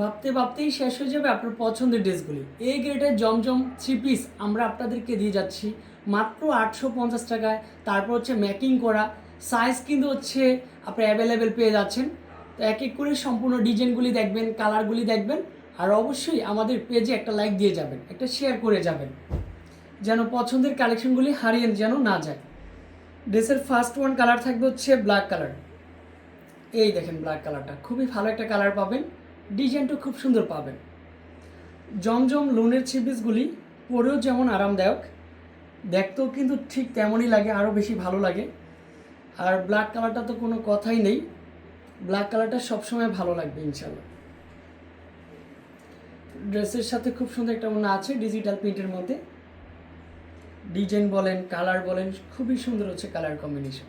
ভাবতে ভাবতেই শেষ হয়ে যাবে আপনার পছন্দের ড্রেসগুলি। এই গ্রেডের জমজম থ্রি পিস আমরা আপনাদেরকে দিয়ে যাচ্ছি। মাত্র আটশো পঞ্চাশ টাকায়। তারপর হচ্ছে ম্যাকিং করা। সাইজ কিন্তু হচ্ছে আপনি অ্যাভেলেবেল পেয়ে যাচ্ছেন। তো এক এক করে সম্পূর্ণ ডিজাইনগুলি দেখবেন কালারগুলি দেখবেন। আর অবশ্যই আমাদের পেজে একটা লাইক দিয়ে যাবেন, একটা শেয়ার করে যাবেন। যেন পছন্দের কালেকশনগুলি হারিয়ে যেন না যায়। ড্রেসের ফার্স্ট ওয়ান কালার থাকবে হচ্ছে ব্ল্যাক কালার এই দেখেন ব্ল্যাক কালারটা খুবই ভালো একটা কালার পাবেন। ডিজাইনটা খুব সুন্দর পাবেন। জমজম লোনের ছিপিসগুলি পরেও যেমন আরামদায়ক, দেখতেও কিন্তু ঠিক তেমনই লাগে, আরও বেশি ভালো লাগে। আর ব্ল্যাক কালারটা তো কোনো কথাই নেই ব্ল্যাক কালারটা সবসময় ভালো লাগবে ইনশাল্লাহ ড্রেসের সাথে খুব সুন্দর একটা মনে আছে ডিজিটাল প্রিন্টের মধ্যে। ডিজাইন বলেন, কালার বলেন, খুবই সুন্দর হচ্ছে কালার কম্বিনেশন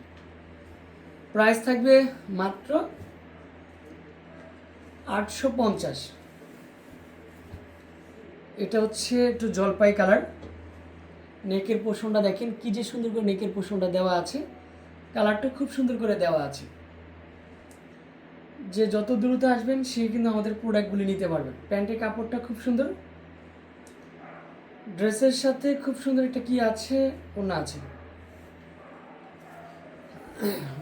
প্রাইস থাকবে মাত্র আটশো পঞ্চাশ। এটা হচ্ছে একটু জলপাই কালার। নেকের পোষণটা দেখেন, কি যে সুন্দর করে নেকের পোষণটা দেওয়া আছে। কালারটা খুব সুন্দর করে দেওয়া আছে। যে যত দ্রুত আসবেন, সে কিন্তু আমাদের প্রোডাক্টগুলি নিতে পারবেন প্যান্টের কাপড়টা খুব সুন্দর। ড্রেসের সাথে খুব সুন্দর একটা কি আছে ওনা আছে।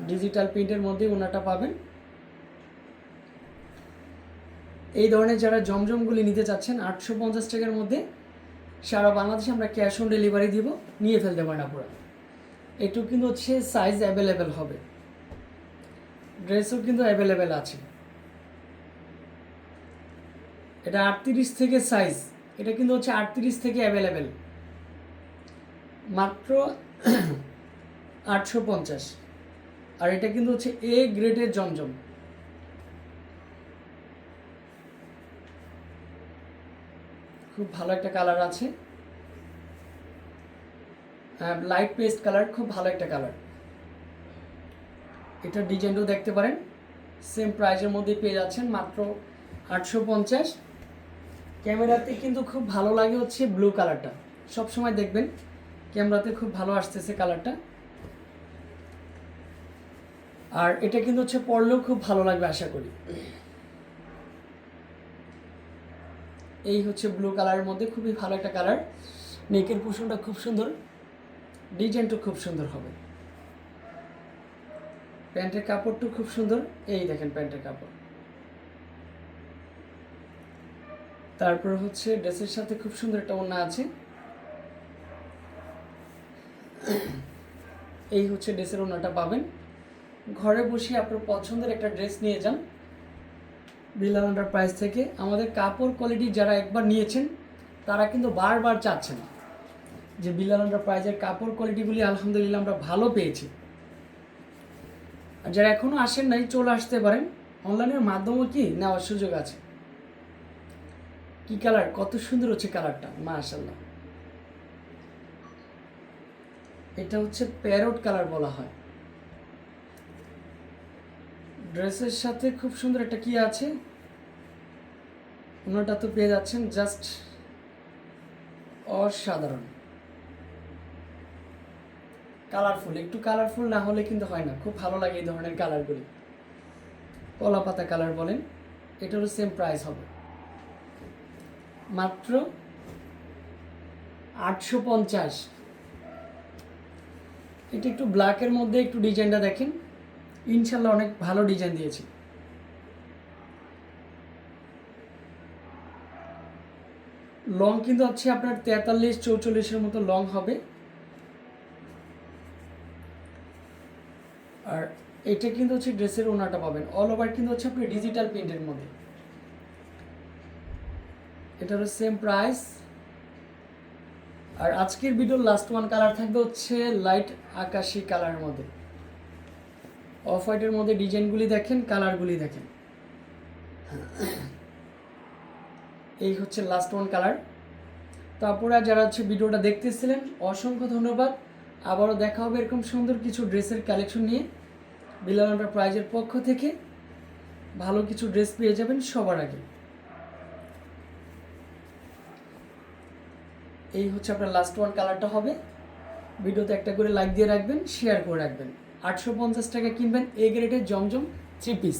ডিজিটাল প্রিন্টের মধ্যে ওনাটা পাবেন। এই ধরনের যারা জমজমগুলি নিতে চাচ্ছেন, আটশো পঞ্চাশ টাকার মধ্যে সারা বাংলাদেশে আমরা ক্যাশ অন ডেলিভারি দিব, নিয়ে ফেলতে পারেন আপনারা একটু কিন্তু হচ্ছে সাইজ অ্যাভেলেবেল হবে। ড্রেসও কিন্তু অ্যাভেলেবেল আছে। এটা আটত্রিশ থেকে সাইজ এটা কিন্তু হচ্ছে আটত্রিশ থেকে অ্যাভেলেবেল মাত্র আটশো পঞ্চাশ। আর এটা কিন্তু হচ্ছে এ গ্রেডের জমজম। খুব ভালো একটা কালার আছে। লাইট পেস্ট কালার খুব ভালো একটা কালার এটা ডিজাইনটাও দেখতে পারেন। সেম প্রাইসের মধ্যে পেয়ে যাচ্ছেন মাত্র আটশো পঞ্চাশ। ক্যামেরাতে কিন্তু খুব ভালো লাগে হচ্ছে ব্লু কালারটা সব সময় দেখবেন ক্যামেরাতে খুব ভালো আসতেছে কালারটা আর এটা কিন্তু হচ্ছে পরলেও খুব ভালো লাগবে আশা করি। এই হচ্ছে ব্লু কালারের মধ্যে খুবই ভালো একটা কালার নেকের কুশনটা খুব সুন্দর। ডিজাইনটা খুব সুন্দর হবে। প্যান্টের কাপড়টা খুব সুন্দর। এই দেখেন প্যান্টের কাপড়। তারপর হচ্ছে ড্রেসের সাথে খুব সুন্দর একটা ওড়না আছে। এই হচ্ছে ড্রেসের ওড়নাটা পাবেন। ঘরে বসে আপনার পছন্দের একটা ড্রেস নিয়ে যান। বিলাল আন্ডার প্রাইস থেকে আমাদের কাপড় কোয়ালিটি যারা একবার নিয়েছেন, তারা কিন্তু বারবার চাচ্ছেন যে বিলাল আন্ডার প্রাইজের কাপড় কোয়ালিটিগুলি আলহামদুলিল্লাহ আমরা ভালো পেয়েছি। আর যারা এখনও আসেন নাই, চলে আসতে পারেন। অনলাইনের মাধ্যমেও কি নেওয়ার সুযোগ আছে? কি কালার কত সুন্দর হচ্ছে কালারটা মাশাল্লাহ এটা হচ্ছে প্যারট কালার বলা হয়। ড্রেসের সাথে খুব সুন্দর একটা কি আছে? ওনাটা তো পেয়ে যাচ্ছেন জাস্ট অসাধারণ। কালারফুল, একটু কালারফুল না হলে কিন্তু হয় না। খুব ভালো লাগে এই ধরনের কালারগুলি। কলা পাতা কালার বলেন, এটারও সেম প্রাইস হবে। মাত্র আটশো পঞ্চাশ। এটা একটু ব্ল্যাকের মধ্যে একটু ডিজাইনটা দেখেন। ইনশাল্লাহ অনেক ভালো ডিজাইন দিয়েছি। লং কিন্তু হচ্ছে আপনার তেতাল্লিশ, চৌচল্লিশের মতো লং হবে। আর এটা কিন্তু হচ্ছে ড্রেসের ওনাটা পাবেন। অল ওভার কিন্তু হচ্ছে আপনি ডিজিটাল প্রিন্টের মধ্যে। এটারও সেম প্রাইস আর আজকের ভিডিওর লাস্ট ওয়ান কালার থাকবে হচ্ছে লাইট আকাশি কালারের মধ্যে। অফ হোয়াইটের মধ্যে ডিজাইনগুলি দেখেন, কালারগুলি দেখেন। এই হচ্ছে লাস্ট ওয়ান কালার তো আপনারা যারা হচ্ছে ভিডিওটা দেখতেছিলেন, অসংখ্য ধন্যবাদ। আবারও দেখা হবে এরকম সুন্দর কিছু ড্রেসের কালেকশন নিয়ে। বিলাল প্রাইজের পক্ষ থেকে ভালো কিছু ড্রেস পেয়ে যাবেন সবার আগে। এই হচ্ছে আপনার লাস্ট ওয়ান কালারটা হবে। ভিডিওতে একটা করে লাইক দিয়ে রাখবেন শেয়ার করে রাখবেন। আটশো পঞ্চাশ টাকা কিনবেন এ গ্রেডের জমজম থ্রি পিস